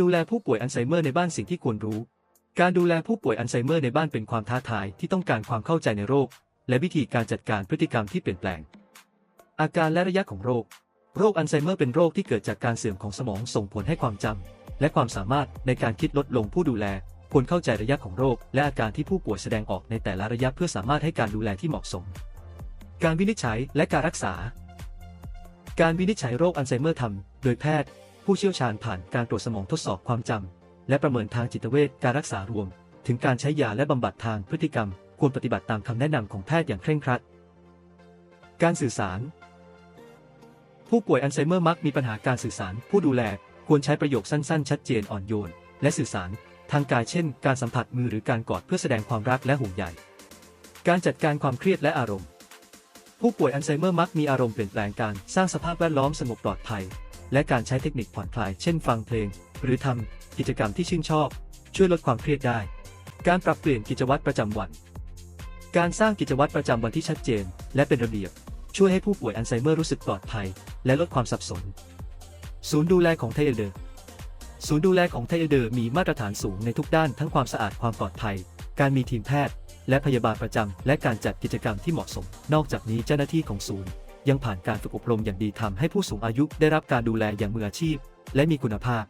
ดูแลผู้ป่วยอัลไซเมอร์ในบ้านสิ่งที่ควรรู้ การดูแลผู้ป่วยอัลไซเมอร์ในบ้านเป็นความท้าทายที่ต้องการความเข้าใจในโรค และวิธีการจัดการพฤติกรรมที่เปลี่ยนแปลง อาการและระยะของโรค โรคอัลไซเมอร์เป็นโรคที่เกิดจากการเสื่อมของสมองส่งผลให้ความจำและความสามารถในการคิดลดลงผู้ดูแลควรเข้าใจระยะของโรค และอาการที่ผู้ป่วยแสดงออกในแต่ละระยะเพื่อสามารถให้การดูแลที่เหมาะสม การวินิจฉัยและการรักษา การวินิจฉัยโรคอัลไซเมอร์ทำโดยแพทย์ ผู้เชี่ยวชาญผ่านการตรวจสมองทดสอบความจำ และประเมินทางจิตเวชการรักษารวม ถึงการใช้ยาและบำบัดทางพฤติกรรม ควรปฏิบัติตามคำแนะนำของแพทย์อย่างเคร่งครัด การสื่อสาร ผู้ป่วยอัลไซเมอร์มักมีปัญหาการสื่อสาร ผู้ดูแลควรใช้ประโยคสั้นๆ ชัดเจนอ่อนโยน และสื่อสาร ทางกายเช่น การสัมผัสมือหรือการกอดเพื่อแสดงความรักและห่วงใยการจัดการความเครียดและอารมณ์ ผู้ป่วยอัลไซเมอร์มักมีอารมณ์เปลี่ยนแปลงการสร้างสภาพแวดล้อมสงบปลอดภัย และการใช้เทคนิคผ่อนคลาย เช่นฟังเพลง หรือทำกิจกรรมที่ชื่นชอบ ช่วยลดความเครียดได้ การปรับเปลี่ยนกิจวัตรประจำวัน การสร้างกิจวัตรประจำวันที่ชัดเจน และเป็นระเบียบ ช่วยให้ผู้ป่วยอัลไซเมอร์รู้สึกปลอดภัย และลดความสับสน ศูนย์ดูแลของไทเอเดอร์ศูนย์ดูแลของไทเอเดอร์มีมาตรฐานสูงในทุกด้านทั้งความสะอาดความปลอดภัย การมีทีมแพทย์ และพยาบาลประจำและการจัดกิจกรรมที่เหมาะสม นอกจากนี้เจ้าหน้าที่ของศูนย์ ยังผ่านการฝึกอบรมอย่างดีทำให้ผู้สูงอายุได้รับการดูแลอย่างมืออาชีพ และมีคุณภาพ